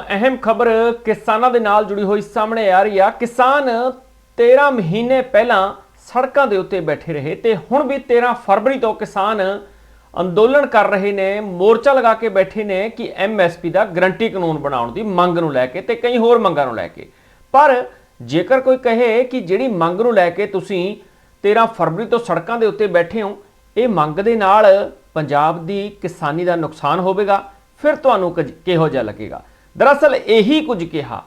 ਅਹਿਮ ਖਬਰ ਕਿਸਾਨਾਂ ਦੇ ਨਾਲ ਜੁੜੀ ਹੋਈ ਸਾਹਮਣੇ ਆ ਰਹੀ ਆ। ਕਿਸਾਨ 13 ਮਹੀਨੇ ਪਹਿਲਾਂ ਸੜਕਾਂ ਦੇ ਉੱਤੇ ਬੈਠੇ ਰਹੇ ਤੇ ਹੁਣ ਵੀ 13 ਫਰਵਰੀ ਤੋਂ ਕਿਸਾਨ ਅੰਦੋਲਨ ਕਰ ਰਹੇ ਨੇ, ਮੋਰਚਾ ਲਗਾ ਕੇ ਬੈਠੇ ਨੇ ਕਿ ਐਮਐਸਪੀ ਦਾ ਗਰੰਟੀ ਕਾਨੂੰਨ ਬਣਾਉਣ ਦੀ ਮੰਗ ਨੂੰ ਲੈ ਕੇ ਤੇ ਕਈ ਹੋਰ ਮੰਗਾਂ ਨੂੰ ਲੈ ਕੇ। ਪਰ ਜੇਕਰ ਕੋਈ ਕਹੇ ਕਿ ਜਿਹੜੀ ਮੰਗ ਨੂੰ ਲੈ ਕੇ ਤੁਸੀਂ 13 ਫਰਵਰੀ ਤੋਂ ਸੜਕਾਂ ਦੇ ਉੱਤੇ ਬੈਠੇ ਹੋ, ਇਹ ਮੰਗ ਦੇ ਨਾਲ ਪੰਜਾਬ ਦੀ ਕਿਸਾਨੀ ਦਾ ਨੁਕਸਾਨ ਹੋਵੇਗਾ, ਫਿਰ ਤੁਹਾਨੂੰ ਕੁਝ ਕਿਹੋ ਜਿਹਾ ਲੱਗੇਗਾ। ਦਰਅਸਲ ਇਹੀ ਕੁਝ ਕਿਹਾ।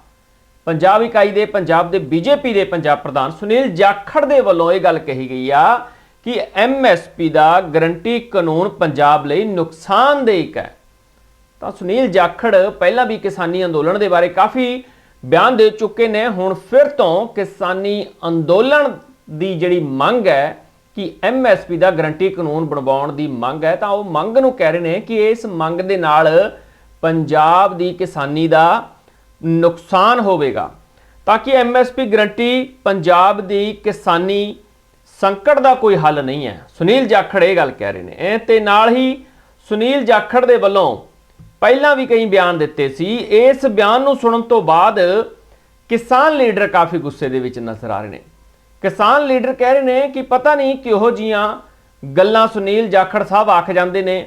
ਪੰਜਾਬ ਇਕਾਈ ਦੇ, ਪੰਜਾਬ ਦੇ ਬੀਜੇਪੀ ਦੇ ਪੰਜਾਬ ਪ੍ਰਧਾਨ ਸੁਨੀਲ ਜਾਖੜ ਦੇ ਵੱਲੋਂ ਇਹ ਗੱਲ ਕਹੀ ਗਈ ਆ ਕਿ ਐਮਐਸਪੀ ਦਾ ਗਰੰਟੀ ਕਾਨੂੰਨ ਪੰਜਾਬ ਲਈ ਨੁਕਸਾਨਦੇਹ ਹੈ। ਤਾਂ ਸੁਨੀਲ ਜਾਖੜ ਪਹਿਲਾਂ ਵੀ ਕਿਸਾਨੀ ਅੰਦੋਲਨ ਦੇ ਬਾਰੇ ਕਾਫੀ ਬਿਆਨ ਦੇ ਚੁੱਕੇ ਨੇ। ਹੁਣ ਫਿਰ ਤੋਂ ਕਿਸਾਨੀ ਅੰਦੋਲਨ ਦੀ ਜਿਹੜੀ ਮੰਗ ਹੈ ਕਿ ਐਮਐਸਪੀ ਦਾ ਗਰੰਟੀ ਕਾਨੂੰਨ ਬਣਵਾਉਣ ਦੀ ਮੰਗ ਹੈ, ਤਾਂ ਉਹ ਮੰਗ ਨੂੰ ਕਹਿ ਰਹੇ ਨੇ ਕਿ ਇਸ ਮੰਗ ਦੇ ਨਾਲ ਪੰਜਾਬ ਦੀ ਕਿਸਾਨੀ ਦਾ ਨੁਕਸਾਨ ਹੋਵੇਗਾ, ਤਾਂ ਕਿ ਐਮਐਸਪੀ ਗਰੰਟੀ ਪੰਜਾਬ ਦੀ ਕਿਸਾਨੀ ਸੰਕਟ ਦਾ ਕੋਈ ਹੱਲ ਨਹੀਂ ਹੈ। ਸੁਨੀਲ ਜਾਖੜ ਇਹ ਗੱਲ ਕਹਿ ਰਹੇ ਨੇ। ਇਹ ਤੇ ਨਾਲ ਹੀ ਸੁਨੀਲ ਜਾਖੜ ਦੇ ਵੱਲੋਂ ਪਹਿਲਾਂ ਵੀ ਕਈ ਬਿਆਨ ਦਿੱਤੇ ਸੀ। ਇਸ ਬਿਆਨ ਨੂੰ ਸੁਣਨ ਤੋਂ ਬਾਅਦ ਕਿਸਾਨ ਲੀਡਰ ਕਾਫੀ ਗੁੱਸੇ ਦੇ ਵਿੱਚ ਨਜ਼ਰ ਆ ਰਹੇ ਨੇ। ਕਿਸਾਨ ਲੀਡਰ ਕਹਿ ਰਹੇ ਨੇ ਕਿ ਪਤਾ ਨਹੀਂ ਕਿਹੋ ਜੀਆਂ ਗੱਲਾਂ ਸੁਨੀਲ ਜਾਖੜ ਸਾਹਿਬ ਆਖ ਜਾਂਦੇ ਨੇ।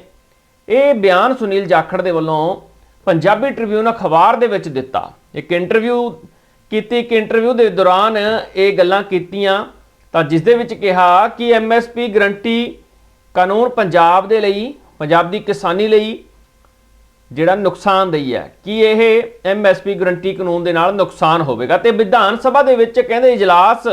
ਇਹ ਬਿਆਨ ਸੁਨੀਲ ਜਾਖੜ ਦੇ ਵੱਲੋਂ ਪੰਜਾਬੀ ਟ੍ਰਿਬਿਊਨ ਅਖਬਾਰ ਦੇ ਵਿੱਚ ਦਿੱਤਾ। ਇੱਕ ਇੰਟਰਵਿਊ ਕੀਤੀ, ਇੱਕ ਇੰਟਰਵਿਊ ਦੇ ਦੌਰਾਨ ਇਹ ਗੱਲਾਂ ਕੀਤੀਆਂ। ਤਾਂ ਜਿਸ ਦੇ ਵਿੱਚ ਕਿਹਾ ਕਿ ਐਮਐਸਪੀ ਗਰੰਟੀ ਕਾਨੂੰਨ ਪੰਜਾਬ ਦੇ ਲਈ, ਪੰਜਾਬ ਦੀ ਕਿਸਾਨੀ ਲਈ ਜਿਹੜਾ ਨੁਕਸਾਨਦੇਈ ਹੈ, ਕਿ ਇਹ ਐਮਐਸਪੀ ਗਰੰਟੀ ਕਾਨੂੰਨ ਦੇ ਨਾਲ ਨੁਕਸਾਨ ਹੋਵੇਗਾ? ਤੇ ਵਿਧਾਨ ਸਭਾ ਦੇ ਵਿੱਚ ਕਹਿੰਦੇ ਇਜਲਾਸ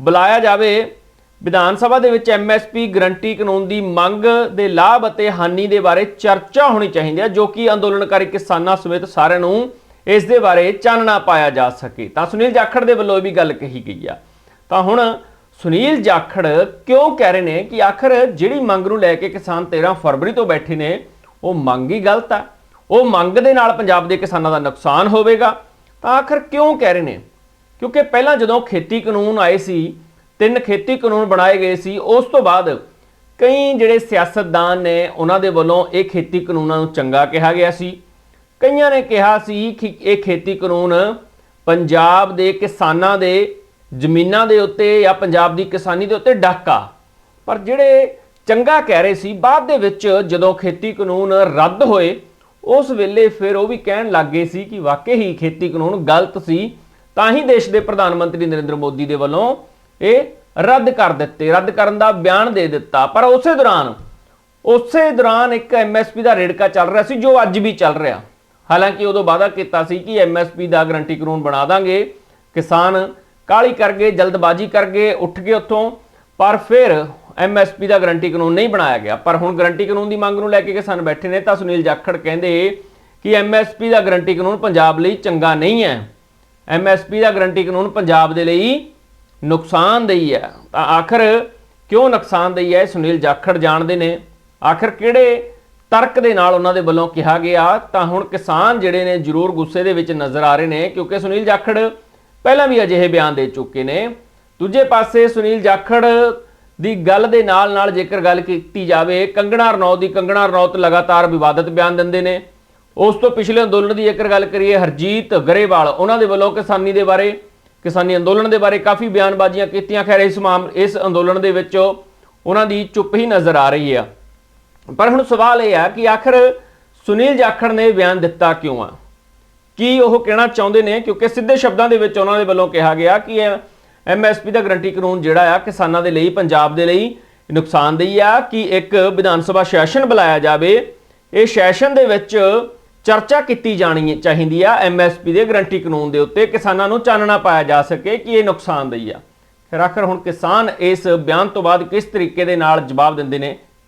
ਬੁਲਾਇਆ ਜਾਵੇ। ਵਿਧਾਨ ਸਭਾ ਦੇ ਵਿੱਚ ਐਮਐਸਪੀ ਗਰੰਟੀ ਕਾਨੂੰਨ ਦੀ ਮੰਗ ਦੇ ਲਾਭ ਅਤੇ ਹਾਨੀ ਦੇ ਬਾਰੇ ਚਰਚਾ ਹੋਣੀ ਚਾਹੀਦੀ ਹੈ, ਜੋ ਕਿ ਅੰਦੋਲਨਕਾਰੀ ਕਿਸਾਨਾਂ ਸਮੇਤ ਸਾਰਿਆਂ ਨੂੰ ਇਸ ਦੇ ਬਾਰੇ ਚਾਨਣਾ ਪਾਇਆ ਜਾ ਸਕੇ। ਤਾਂ ਸੁਨੀਲ ਜਾਖੜ ਦੇ ਵੱਲੋਂ ਇਹ ਵੀ ਗੱਲ ਕਹੀ ਗਈ ਆ। ਤਾਂ ਹੁਣ ਸੁਨੀਲ ਜਾਖੜ ਕਿਉਂ ਕਹਿ ਰਹੇ ਨੇ ਕਿ ਆਖਰ ਜਿਹੜੀ ਮੰਗ ਨੂੰ ਲੈ ਕੇ ਕਿਸਾਨ 13 ਫਰਵਰੀ ਤੋਂ ਬੈਠੇ ਨੇ, ਉਹ ਮੰਗ ਹੀ ਗਲਤ ਆ। ਉਹ ਮੰਗ ਦੇ ਨਾਲ ਪੰਜਾਬ ਦੇ ਕਿਸਾਨਾਂ ਦਾ ਨੁਕਸਾਨ ਹੋਵੇਗਾ। ਤਾਂ ਆਖਰ ਕਿਉਂ ਕਹਿ ਰਹੇ ਨੇ? ਕਿਉਂਕਿ ਪਹਿਲਾਂ ਜਦੋਂ ਖੇਤੀ ਕਾਨੂੰਨ ਆਏ ਸੀ ਤਿੰਨ ਖੇਤੀ ਕਾਨੂੰਨ ਬਣਾਏ ਗਏ ਸੀ, ਉਸ ਤੋਂ ਬਾਅਦ ਕਈ ਜਿਹੜੇ ਸਿਆਸਤਦਾਨ ਨੇ, ਉਹਨਾਂ ਦੇ ਵੱਲੋਂ ਇਹ ਖੇਤੀ ਕਾਨੂੰਨਾਂ ਨੂੰ ਚੰਗਾ ਕਿਹਾ ਗਿਆ ਸੀ। ਕਈਆਂ ਨੇ ਕਿਹਾ ਸੀ ਕਿ ਇਹ ਖੇਤੀ ਕਾਨੂੰਨ ਪੰਜਾਬ ਦੇ ਕਿਸਾਨਾਂ ਦੇ ਜ਼ਮੀਨਾਂ ਦੇ ਉੱਤੇ ਜਾਂ ਪੰਜਾਬ ਦੀ ਕਿਸਾਨੀ ਦੇ ਉੱਤੇ ਡਾਕਾ ਪਰ ਜਿਹੜੇ ਚੰਗਾ ਕਹਿ ਰਹੇ ਸੀ, ਬਾਅਦ ਦੇ ਵਿੱਚ ਜਦੋਂ ਖੇਤੀ ਕਾਨੂੰਨ ਰੱਦ ਹੋਏ, ਉਸ ਵੇਲੇ ਫਿਰ ਉਹ ਵੀ ਕਹਿਣ ਲੱਗੇ ਸੀ ਕਿ ਵਾਕਈ ਹੀ ਖੇਤੀ ਕਾਨੂੰਨ ਗਲਤ ਸੀ। ਤਾਂ ਹੀ ਦੇਸ਼ ਦੇ ਪ੍ਰਧਾਨ ਮੰਤਰੀ ਨਰਿੰਦਰ ਮੋਦੀ ਦੇ ਵੱਲੋਂ ਇਹ ਰੱਦ ਕਰ ਦਿੱਤੇ, ਰੱਦ ਕਰਨ ਦਾ ਬਿਆਨ ਦੇ ਦਿੱਤਾ। ਪਰ ਉਸੇ ਦੌਰਾਨ ਉਸੇ ਦੌਰਾਨ ਇੱਕ ਐਮਐਸਪੀ ਦਾ ਰੇੜਕਾ ਚੱਲ ਰਿਹਾ ਸੀ, ਜੋ ਅੱਜ ਵੀ ਚੱਲ ਰਿਹਾ। ਹਾਲਾਂਕਿ ਉਦੋਂ ਵਾਅਦਾ ਕੀਤਾ ਸੀ ਕਿ ਐਮਐਸਪੀ ਦਾ ਗਰੰਟੀ ਕਾਨੂੰਨ ਬਣਾ ਦਾਂਗੇ, ਕਿਸਾਨ ਕਾਲੀ ਕਰ ਗਏ, ਜਲਦਬਾਜ਼ੀ ਕਰ ਗਏ, ਉੱਠ ਗਏ ਉੱਥੋਂ, ਪਰ ਫਿਰ ਐਮਐਸਪੀ ਦਾ ਗਰੰਟੀ ਕਾਨੂੰਨ ਨਹੀਂ ਬਣਾਇਆ ਗਿਆ। ਪਰ ਹੁਣ ਗਰੰਟੀ ਕਾਨੂੰਨ ਦੀ ਮੰਗ ਨੂੰ ਲੈ ਕੇ ਕਿਸਾਨ ਬੈਠੇ ਨੇ ਤਾਂ ਸੁਨੀਲ ਜਾਖੜ ਕਹਿੰਦੇ ਕਿ ਐਮਐਸਪੀ ਦਾ ਗਰੰਟੀ ਕਾਨੂੰਨ ਪੰਜਾਬ ਲਈ ਚੰਗਾ ਨਹੀਂ ਹੈ। ਐਮਐਸਪੀ ਦਾ ਗਰੰਟੀ ਕਾਨੂੰਨ ਪੰਜਾਬ ਦੇ ਲਈ ਨੁਕਸਾਨਦੇਹੀ ਹੈ। ਤਾਂ ਆਖਰ ਕਿਉਂ ਨੁਕਸਾਨਦੇਹੀ ਹੈ? ਸੁਨੀਲ ਜਾਖੜ ਜਾਣਦੇ ਨੇ। ਆਖਰ ਕਿਹੜੇ ਤਰਕ ਦੇ ਨਾਲ ਉਹਨਾਂ ਦੇ ਵੱਲੋਂ ਕਿਹਾ ਗਿਆ? ਤਾਂ ਹੁਣ ਕਿਸਾਨ ਜਿਹੜੇ ਨੇ ਜ਼ਰੂਰ ਗੁੱਸੇ ਦੇ ਵਿੱਚ ਨਜ਼ਰ ਆ ਰਹੇ ਨੇ, ਕਿਉਂਕਿ ਸੁਨੀਲ ਜਾਖੜ ਪਹਿਲਾਂ ਵੀ ਅਜਿਹੇ ਬਿਆਨ ਦੇ ਚੁੱਕੇ ਨੇ। ਦੂਜੇ ਪਾਸੇ ਸੁਨੀਲ ਜਾਖੜ ਦੀ ਗੱਲ ਦੇ ਨਾਲ ਨਾਲ ਜੇਕਰ ਗੱਲ ਕੀਤੀ ਜਾਵੇ, ਕੰਗਣਾ ਰਣੌਤ ਦੀ, ਕੰਗਣਾ ਰਣੌਤ ਲਗਾਤਾਰ ਵਿਵਾਦਤ ਬਿਆਨ ਦਿੰਦੇ ਨੇ। ਉਸ ਤੋਂ ਪਿਛਲੇ ਅੰਦੋਲਨ ਦੀ ਜੇਕਰ ਗੱਲ ਕਰੀਏ, ਹਰਜੀਤ ਗਰੇਵਾਲ, ਉਹਨਾਂ ਦੇ ਵੱਲੋਂ ਕਿਸਾਨੀ ਦੇ ਬਾਰੇ ਕਿਸਾਨੀ ਅੰਦੋਲਨ ਦੇ ਬਾਰੇ ਕਾਫੀ ਬਿਆਨਬਾਜ਼ੀਆਂ ਕੀਤੀਆਂ। ਖੈਰ, ਇਸ ਮਾਮ, ਇਸ ਅੰਦੋਲਨ ਦੇ ਵਿੱਚ ਉਹਨਾਂ ਦੀ ਚੁੱਪ ਹੀ ਨਜ਼ਰ ਆ ਰਹੀ ਆ। ਪਰ ਹੁਣ ਸਵਾਲ ਇਹ ਆ ਕਿ ਆਖਰ ਸੁਨੀਲ ਜਾਖੜ ਨੇ ਬਿਆਨ ਦਿੱਤਾ ਕਿਉਂ ਆ? ਕੀ ਉਹ ਕਹਿਣਾ ਚਾਹੁੰਦੇ ਨੇ? ਕਿਉਂਕਿ ਸਿੱਧੇ ਸ਼ਬਦਾਂ ਦੇ ਵਿੱਚ ਉਹਨਾਂ ਦੇ ਵੱਲੋਂ ਕਿਹਾ ਗਿਆ ਕਿ ਐਮਐਸਪੀ ਦਾ ਗਰੰਟੀ ਕਾਨੂੰਨ ਜਿਹੜਾ ਆ, ਕਿਸਾਨਾਂ ਦੇ ਲਈ, ਪੰਜਾਬ ਦੇ ਲਈ ਨੁਕਸਾਨਦੇਹੀ ਆ ਕਿ ਇੱਕ ਵਿਧਾਨ ਸਭਾ ਸੈਸ਼ਨ ਬੁਲਾਇਆ ਜਾਵੇ। ਇਹ ਸੈਸ਼ਨ ਦੇ ਵਿੱਚ ਚਰਚਾ ਕੀਤੀ ਜਾਣੀ ਚਾਹੀਦੀ ਆ ਐਮਐਸਪੀ ਦੇ ਗਰੰਟੀ ਕਾਨੂੰਨ ਦੇ ਉੱਤੇ ਕਿਸਾਨਾਂ ਨੂੰ ਚਾਨਣਾ ਪਾਇਆ ਜਾ ਸਕੇ ਕਿ ਇਹ ਨੁਕਸਾਨਦੇਹੀ ਆ। ਫਿਰ ਆਖਰ ਹੁਣ ਕਿਸਾਨ ਇਸ ਬਿਆਨ ਤੋਂ ਬਾਅਦ ਕਿਸ ਤਰੀਕੇ ਦੇ ਨਾਲ ਜਵਾਬ ਦਿੰਦੇ ਨੇ